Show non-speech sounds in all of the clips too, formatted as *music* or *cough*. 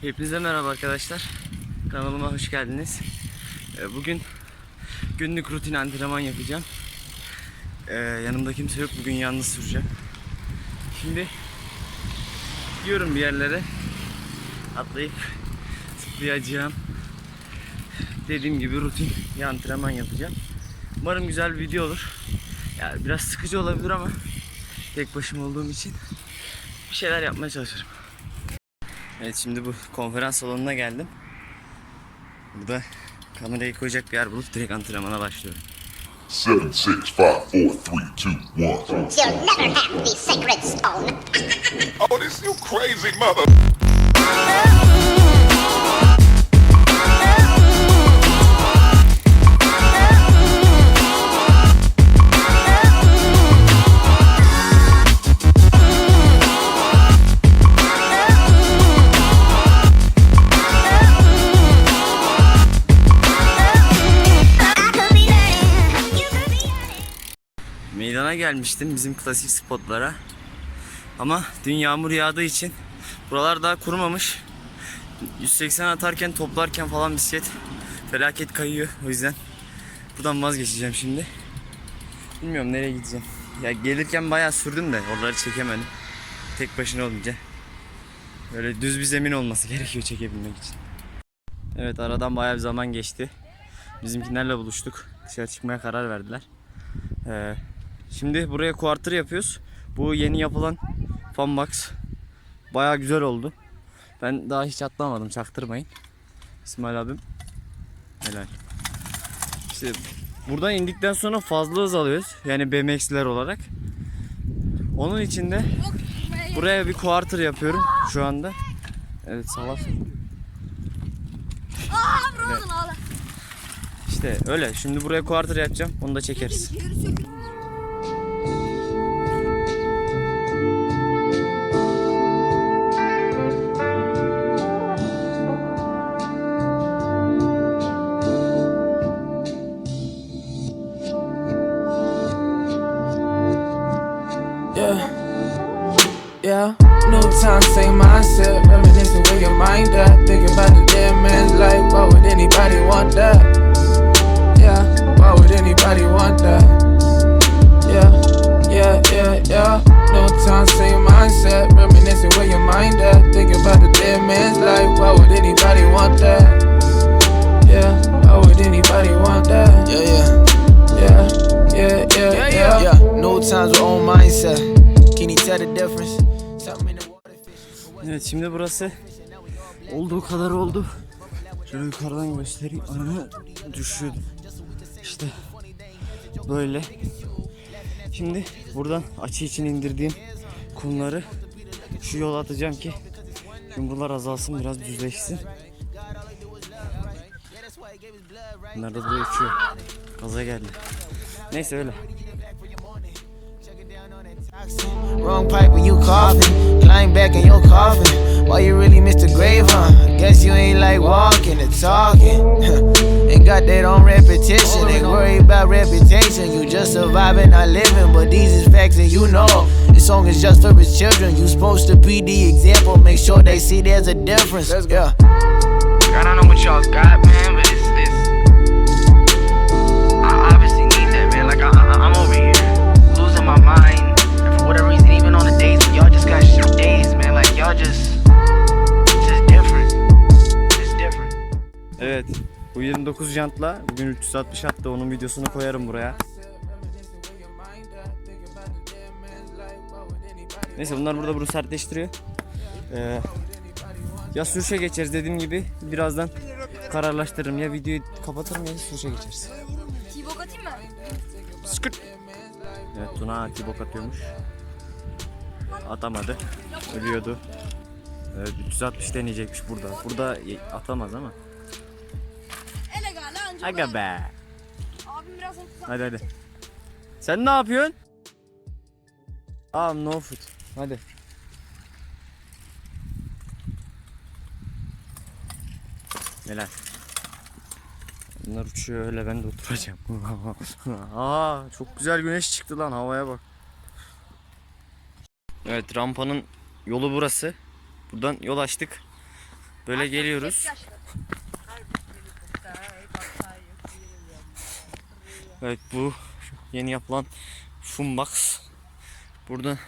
Hepinize merhaba arkadaşlar. Kanalıma hoş geldiniz. Ee, Bugün günlük rutin antrenman yapacağım. Ee, yanımda kimse yok. Bugün yalnız süreceğim. Şimdi gidiyorum bir yerlere. Atlayıp zıplayacağım. Dediğim gibi rutin bir antrenman yapacağım. Umarım güzel bir video olur. Yani biraz sıkıcı olabilir ama tek başıma olduğum için bir şeyler yapmaya çalışırım. Evet şimdi bu konferans salonuna geldim. Burada kamerayı koyacak bir yer bulup direkt antrenmana başlıyorum. Seven, six, five, four, three, two, one. You'll never have the sacred stone. *laughs* Oh, this you crazy mother. Meydana gelmiştim bizim klasik spotlara. Ama dün yağmur yağdığı için buralar daha kurumamış. 180 atarken toplarken falan bisiklet felaket kayıyor. O yüzden buradan vazgeçeceğim şimdi. Bilmiyorum nereye gideceğim. Ya gelirken bayağı sürdüm de oraları çekemedim. Tek başına olunca. Böyle düz bir zemin olması *laughs* gerekiyor çekebilmek için. Evet aradan bayağı bir zaman geçti. Bizimkilerle buluştuk. Dışarı çıkmaya karar verdiler. Ee, şimdi buraya quarter yapıyoruz. Bu yeni yapılan funbox bayağı güzel oldu. Ben daha hiç atlamadım çaktırmayın. İsmail abim. Helal. İşte buradan indikten sonra fazla hız alıyoruz. Yani BMX'ler olarak. Onun için de buraya bir quarter yapıyorum şu anda. Evet salak. İşte öyle. Şimdi buraya quarter yapacağım. Onu da çekeriz. New time, same mindset. Reminiscing where your mind at. Thinking about the dead man's life. Why would anybody want that? Yeah. Why would anybody want that? Yeah. Yeah, yeah, yeah. No time, same mindset. Reminiscing where your mind at. Thinking about the dead man's life. Why would anybody want that? Yeah. Why would anybody want that? Yeah, yeah. Yeah. Yeah, yeah, yeah. Yeah, no times with own mindset. Can you tell the difference? Evet şimdi burası olduğu kadar oldu. Şöyle yukarıdan göstereyim. Ananı düşüyordum. İşte böyle. Şimdi buradan açı için indirdiğim kumları şu yola atacağım ki yumrular azalsın biraz düzleşsin. Bunlar da buraya uçuyor. Gaza geldi. Neyse öyle. Wrong pipe when you coughing. Climb back in your coffin. Why you really miss the grave, huh? Guess you ain't like walking *laughs* and talking. ain't got that on repetition. Ain't worried about reputation. You just surviving, not living. But these is facts and you know. This song is just for his children. You supposed to be the example. Make sure they see there's a difference. Yeah. I don't know what y'all got, man, Evet. Bu 29 jantla bugün 360 attı. Onun videosunu koyarım buraya. Neyse bunlar burada bunu sertleştiriyor. Ee, ya sürüşe geçeriz dediğim gibi birazdan kararlaştırırım. Ya videoyu kapatırım ya sürüşe geçeriz. T-Bok atayım mı? Skırt. Evet Tuna tibok atıyormuş. Atamadı. Ölüyordu. Evet 360 deneyecekmiş burada. Burada atamaz ama. Anca Aga be. Abim biraz hafif Hadi hadi. Sen ne yapıyorsun? Aa no foot. Hadi. Neler? Bunlar uçuyor öyle ben de oturacağım. *laughs* Aa çok güzel güneş çıktı lan havaya bak. Evet rampanın yolu burası. Buradan yol açtık. Böyle geliyoruz. Evet bu yeni yapılan Funbox. Burada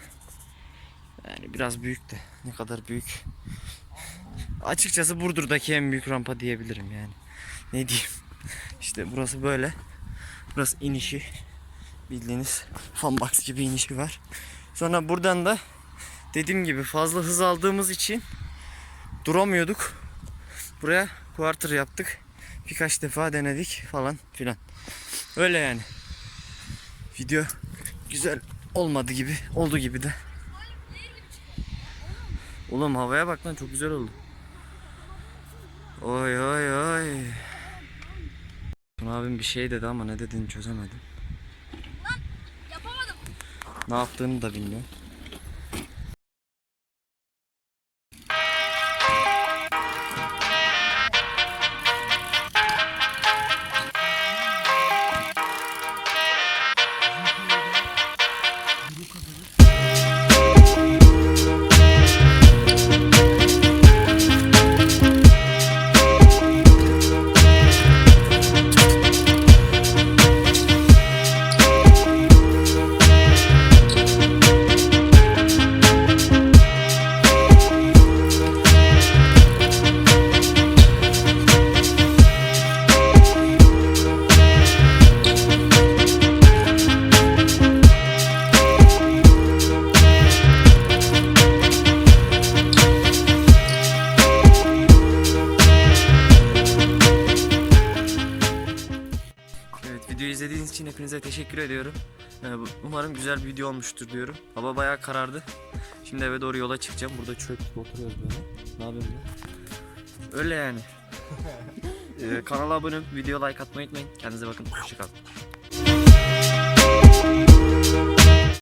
yani biraz büyük de ne kadar büyük. Açıkçası Burdur'daki en büyük rampa diyebilirim yani. Ne diyeyim. *laughs* İşte burası böyle. Burası inişi. Bildiğiniz Funbox gibi inişi var. Sonra buradan da dediğim gibi fazla hız aldığımız için duramıyorduk. Buraya quarter yaptık. Birkaç defa denedik falan filan. Öyle yani. Video güzel olmadı gibi. Oldu gibi de. Oğlum havaya bak lan çok güzel oldu. Oy oy oy. Tuna abim bir şey dedi ama ne dediğini çözemedim. Yapamadım. Ne yaptığını da bilmiyorum. Hepinize teşekkür ediyorum. Ee, Umarım güzel bir video olmuştur diyorum. Hava bayağı karardı. Şimdi eve doğru yola çıkacağım. Burada çöp gibi oturuyoruz böyle. Ne lan? Öyle yani. *laughs* Ee, kanala abone olup video like atmayı unutmayın. Kendinize bakın. Hoşçakalın.